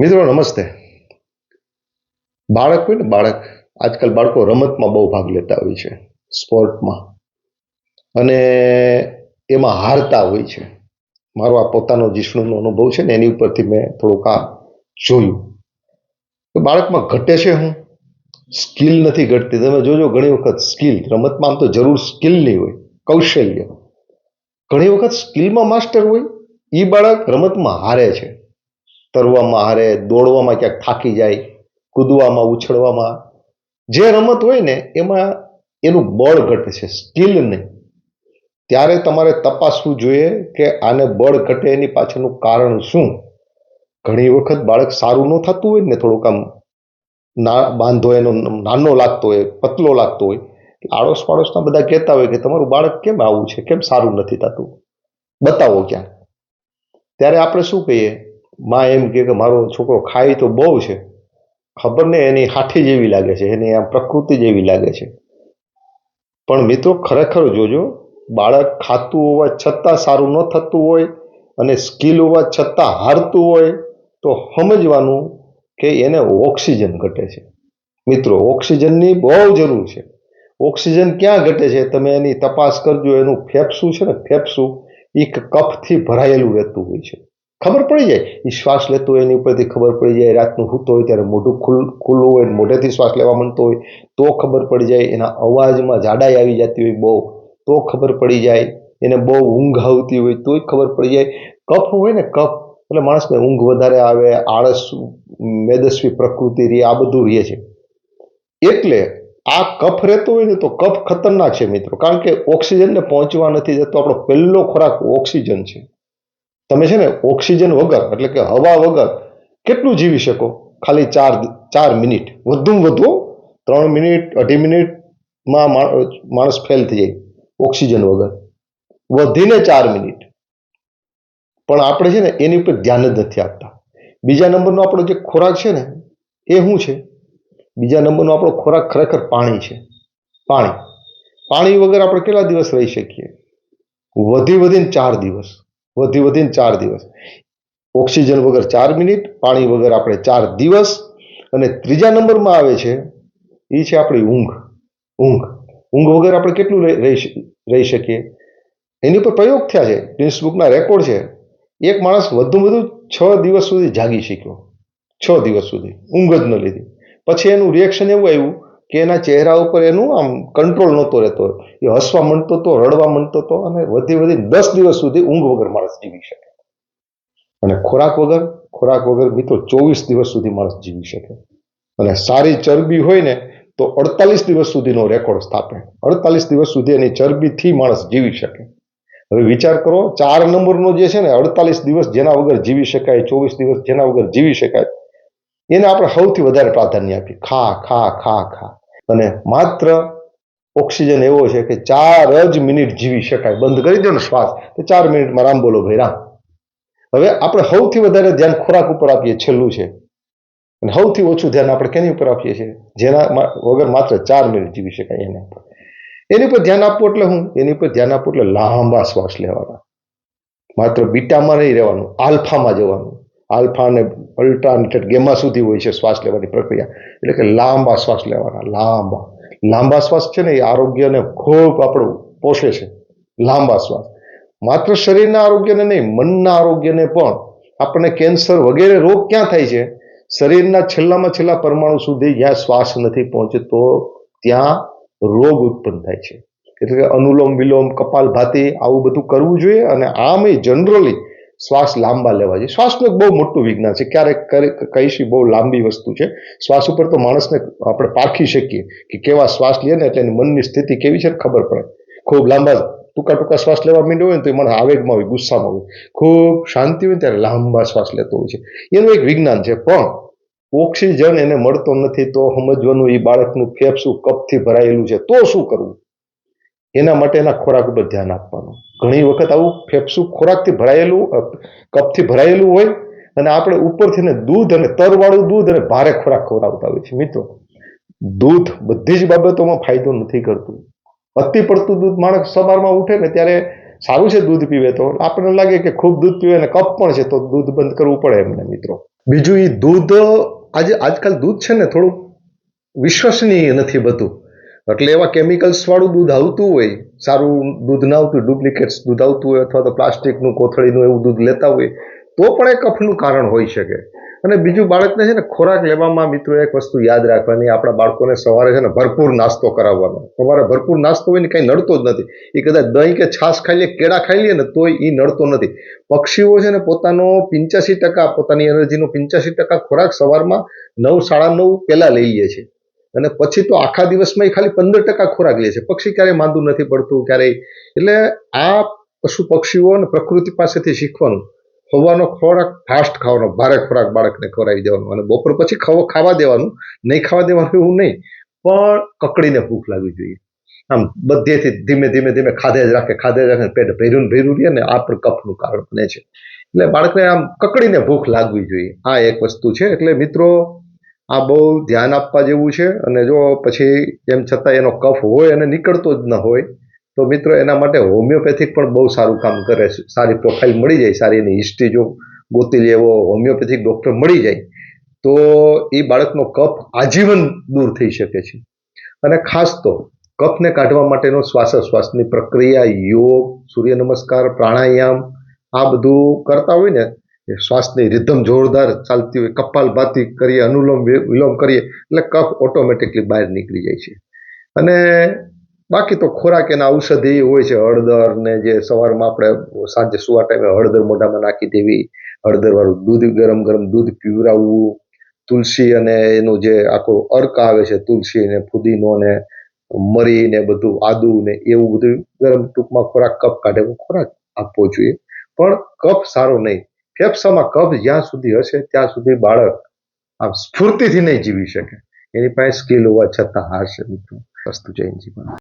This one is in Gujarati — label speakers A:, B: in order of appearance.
A: મિત્રો, નમસ્તે. બાળક હોય ને બાળક, આજકાલ બાળકો રમતમાં બહુ ભાગ લેતા હોય છે, સ્પોર્ટમાં. અને એમાં હારતા હોય છે. મારો આ પોતાનો જિષ્ણુનો અનુભવ છે ને, એની ઉપરથી મેં થોડુંક આ જોયું. તો બાળકમાં ઘટે છે હું? સ્કિલ નથી ઘટતી. તમે જોજો, ઘણી વખત સ્કિલ, રમતમાં આમ તો જરૂર સ્કિલ નહીં હોય, કૌશલ્ય. ઘણી વખત સ્કિલમાં માસ્ટર હોય એ બાળક રમતમાં હારે છે. તરવામાં હારે, દોડવામાં ક્યાંક થાકી જાય, કૂદવામાં, ઉછળવામાં. જે રમત હોય ને, એમાં એનું બળ ઘટે છે સ્કિલ નહીં. ત્યારે તમારે તપાસવું જોઈએ કે આને બળ ઘટે એની પાછળનું કારણ શું? ઘણી વખત બાળક સારું ન થતું હોય ને, થોડુંક આમ ના, બાંધો એનો, નાનો લાગતો હોય, પતલો લાગતો હોય. આડોશ પાડોશના બધા કહેતા હોય કે તમારું બાળક કેમ આવું છે? કેમ સારું નથી થતું? બતાવો ક્યાં ત્યારે આપણે શું કહીએ? માં એમ કહે કે મારો છોકરો ખાય તો બહુ છે. ખબર ને એની હાથી જેવી લાગે છે, એની આમ પ્રકૃતિ જેવી લાગે છે. પણ મિત્રો ખરેખર જોજો, બાળક ખાતું હોવા છતાં સારું ન થતું હોય અને સ્કિલ હોવા છતાં હારતું હોય તો સમજવાનું કે એને ઓક્સિજન ઘટે છે. મિત્રો ઓક્સિજનની બહુ જરૂર છે. ઓક્સિજન ક્યાં ઘટે છે? તમે એની તપાસ કરજો, એનું ફેફસું છે ને, ફેફસું એક કફથી ભરાયેલું રહેતું હોય છે. ખબર પડી જાય? એ શ્વાસ લેતો હોય, એની ઉપરથી ખબર પડી જાય, રાતનું સૂતો હોય ત્યારે મોઢું ખુલ, ખુલ્લું હોય મોઢેથી શ્વાસ લેવા માંડતો હોય, તો ખબર પડી જાય. એના અવાજમાં જાડાઈ આવી જતી હોય બહુ, તો ખબર પડી જાય. એને બહુ ઊંઘ આવતી હોય, તોય ખબર પડી જાય. કફ હોય ને કફ, એટલે માણસને ઊંઘ વધારે આવે, આળસ, મેદસ્વી પ્રકૃતિ રહે, આ બધું રહે છે. એટલે આ કફ રહેતો હોય ને તો કફ ખતરનાક છે મિત્રો. કારણ કે ઓક્સિજનને પહોંચવા નથી જતો. આપણો પહેલો ખોરાક ઓક્સિજન છે. તમે છે ને ઓક્સિજન વગર, એટલે કે હવા વગર કેટલું જીવી શકો? ખાલી ચાર ચાર મિનિટ. વધુમાં વધુ ત્રણ મિનિટ, અઢી મિનિટમાં માણસ ફેલ થઈ જાય ઓક્સિજન વગર. વધીને ચાર મિનિટ. પણ આપણે છે ને એની ઉપર ધ્યાન જ નથી આપતા. બીજા નંબરનો આપણો જે ખોરાક છે ને, એ શું છે? બીજા નંબરનો આપણો ખોરાક ખરેખર પાણી છે. પાણી. પાણી વગર આપણે કેટલા દિવસ રહી શકીએ? વધી વધીને ચાર દિવસ. વધી વધીને ચાર દિવસ. ઓક્સિજન વગર ચાર મિનિટ, પાણી વગર આપણે ચાર દિવસ. અને ત્રીજા નંબરમાં આવે છે એ છે આપણી ઊંઘ. ઊંઘ. ઊંઘ વગર આપણે કેટલું રહી શકીએ? એની ઉપર પ્રયોગ થયા છે. ગિનિસ બુકના રેકોર્ડ છે. એક માણસ વધુ વધુ છ દિવસ સુધી જાગી શક્યો. છ દિવસ સુધી. ઊંઘ જ ન લીધી. પછી એનું રિએક્શન એવું આવ્યું કે એના ચહેરા ઉપર એનું આમ કંટ્રોલ નહોતો રહેતો. એ હસવા માંડતો હતો રડવા માંડતો હતો અને વધી વધી દસ દિવસ સુધી ઊંઘ વગર માણસ જીવી શકે. અને ખોરાક વગર ખોરાક વગર મિત્રો ચોવીસ દિવસ સુધી માણસ જીવી શકે. અને સારી ચરબી હોય ને, તો અડતાલીસ દિવસ સુધીનો રેકોર્ડ સ્થાપે. અડતાલીસ દિવસ સુધી એની ચરબીથી માણસ જીવી શકે. હવે વિચાર કરો, ચાર નંબરનો જે છે ને, અડતાલીસ દિવસ જેના વગર જીવી શકાય, ચોવીસ દિવસ જેના વગર જીવી શકાય, એને આપણે સૌથી વધારે પ્રાધાન્ય આપીએ. ખા ખા ખા ખા. અને માત્ર ઓક્સિજન એવો છે કે ચાર જ મિનિટ જીવી શકાય. બંધ કરી દો ને શ્વાસ. તો ચાર મિનિટમાં રામ બોલો ભાઈ, રામ. હવે આપણે સૌથી વધારે ધ્યાન ખોરાક ઉપર આપીએ છેલ્લું છે. અને સૌથી ઓછું ધ્યાન આપણે કેની ઉપર આપીએ છીએ? જેના વગર માત્ર ચાર મિનિટ જીવી શકાય એને એની પર ધ્યાન આપવું એટલે હું? એની પર ધ્યાન આપવું એટલે લાંબા શ્વાસ લેવાના. માત્ર બીટામાં નહીં રહેવાનું, આલ્ફામાં જવાનું. આલ્ફા અને અલ્ટ્રા અને ગેમા સુધી હોય છે શ્વાસ લેવાની પ્રક્રિયા. એટલે કે લાંબા શ્વાસ લેવાના, લાંબા. લાંબા શ્વાસ છે ને એ આરોગ્યને ખૂબ આપણું પોષે છે. લાંબા શ્વાસ. માત્ર શરીરના આરોગ્યને નહીં, મનના આરોગ્યને પણ. આપણને કેન્સર વગેરે રોગ ક્યાં થાય છે? શરીરના છેલ્લામાં છેલ્લા પરમાણુ સુધી જ્યાં શ્વાસ નથી પહોંચતો, ત્યાં રોગ ઉત્પન્ન થાય છે. એટલે કે અનુલોમ વિલોમ કપાલ ભાતી આવું બધું કરવું જોઈએ અને આમ જનરલી શ્વાસ લાંબા લેવા જોઈએ. શ્વાસનું એક બહુ મોટું વિજ્ઞાન છે. ક્યારેક કહીશી બહુ લાંબી વસ્તુ છે. શ્વાસ ઉપર તો માણસને આપણે પારખી શકીએ કે કેવા શ્વાસ લઈએ ને એટલે એની મનની સ્થિતિ કેવી છે ખબર પડે. ખૂબ લાંબા ટૂંકા ટૂંકા શ્વાસ લેવા માંડ્યો હોય ને તો એ માણસ આવેગમાં હોય, ગુસ્સામાં હોય. ખૂબ શાંતિ હોય ત્યારે લાંબા શ્વાસ લેતો હોય છે. એનું એક વિજ્ઞાન છે. પણ ઓક્સિજન એને મળતો નથી તો સમજવાનું એ બાળકનું ફેફસું કપથી ભરાયેલું છે. તો શું કરવું? એના માટે એના ખોરાક ઉપર ધ્યાન આપવાનું. ઘણી વખત આવું ફેફસું ખોરાકથી ભરાયેલું કપથી ભરાયેલું હોય અને આપણે ઉપરથી ને દૂધ અને તરવાળું દૂધ અને ભારે ખોરાક ખવડાવતા હોય છે મિત્રો, દૂધ બધી જ બાબતોમાં ફાયદો નથી કરતું. અતિ પડતું દૂધ માણસ સવારમાં ઉઠે ને ત્યારે સારું છે દૂધ પીવે તો. આપણને લાગે કે ખૂબ દૂધ પીવે અને કપ પણ છે તો દૂધ બંધ કરવું પડે એમને, મિત્રો. બીજું એ દૂધ, આજે, આજકાલ દૂધ છે ને થોડું વિશ્વસનીય નથી બધું. એટલે એવા કેમિકલ્સવાળું દૂધ આવતું હોય, સારું દૂધ ના આવતું ડુપ્લિકેટ્સ દૂધ આવતું હોય અથવા તો પ્લાસ્ટિકનું, કોથળીનું એવું દૂધ લેતા હોય, તો પણ એ કફનું કારણ હોઈ શકે. અને બીજું બાળકને છે ને ખોરાક લેવામાં મિત્રો એક વસ્તુ યાદ રાખવાની, આપણા બાળકોને સવારે છે ને ભરપૂર નાસ્તો કરાવવાનો. સવારે ભરપૂર નાસ્તો હોય ને કંઈ નડતો જ નથી. એ કદાચ દહીં કે છાશ ખાઈ લઈએ કેળા ખાઈ લઈએ ને તોય એ નડતો નથી. પક્ષીઓ છે ને પોતાનો પંચ્યાસી ટકા, પોતાની એનર્જીનો પંચ્યાસી ટકા ખોરાક સવારમાં નવ, સાડા નવ પહેલાં લઈ લે છે. અને પછી તો આખા દિવસમાં એ ખાલી પંદર ટકા ખોરાક લે છે. પક્ષી ક્યારેય માંદું નથી પડતું, ક્યારેય. એટલે આ પશુ પક્ષીઓ અને પ્રકૃતિ પાસેથી શીખવાનું સવારનો ખોરાક ફાસ્ટ ખાવાનો, ભારે ખોરાક બાળકને ખવડાવી દેવાનો અને બપોર પછી ખાવ- દેવાનું, નહીં ખાવા દેવાનું એવું નહીં, પણ કકડીને ભૂખ લાગવી જોઈએ. આમ બધેથી ધીમે ધીમે ધીમે ખાધે જ રાખે, ખાધે જ રાખે, પેટ ભેર્યું ભેરું રહે ને આ પણ કફનું કારણ બને છે. એટલે બાળકને આમ કકડીને ભૂખ લાગવી જોઈએ. આ એક વસ્તુ છે. એટલે મિત્રો આ બહુ ધ્યાન આપવા જેવું છે અને જો પછી એમ છતાં એનો કફ હોય અને નીકળતો જ ન હોય, તો મિત્રો એના માટે હોમિયોપેથિક પણ બહુ સારું કામ કરે છે. સારી પ્રોફાઇલ મળી જાય, સારી એની હિસ્ટ્રી જો ગોતી લેવો હોમિયોપેથિક ડૉક્ટર મળી જાય, તો એ બાળકનો કફ આજીવન દૂર થઈ શકે છે. અને ખાસ તો કફને કાઢવા માટેનો શ્વાસોશ્વાસની પ્રક્રિયા, યોગ, સૂર્ય નમસ્કાર, પ્રાણાયામ આ બધું કરતા હોય ને એ શ્વાસની રિધમ જોરદાર ચાલતી હોય કપાલભાતી કરીએ, અનુલોમ વિલોમ કરીએ, એટલે કફ ઓટોમેટિકલી બહાર નીકળી જાય છે. અને બાકી તો ખોરાક એના ઔષધિ હોય છે, હળદર ને જે સવારમાં આપણે સાંજે સુવા ટાઈમે હળદર મોઢામાં નાખી દેવી, હળદરવાળું દૂધ, ગરમ ગરમ દૂધ પીવડાવવું તુલસી અને એનું જે આખો અર્ક આવે છે, તુલસી ને ફુદીનો ને મરી ને બધું, આદુ ને એવું બધું ગરમ ટૂંકમાં ખોરાક કફ કાઢે, ખોરાક આપવો જોઈએ. પણ કફ સારો નહીં. ફેફસામાં કફ જ્યાં સુધી હશે, ત્યાં સુધી બાળક આમ સ્ફૂર્તિથી નહીં જીવી શકે. એની પાસે સ્કિલ હોવા છતાં હારશે મિત્રો. વસ્તુ જૈન જીવન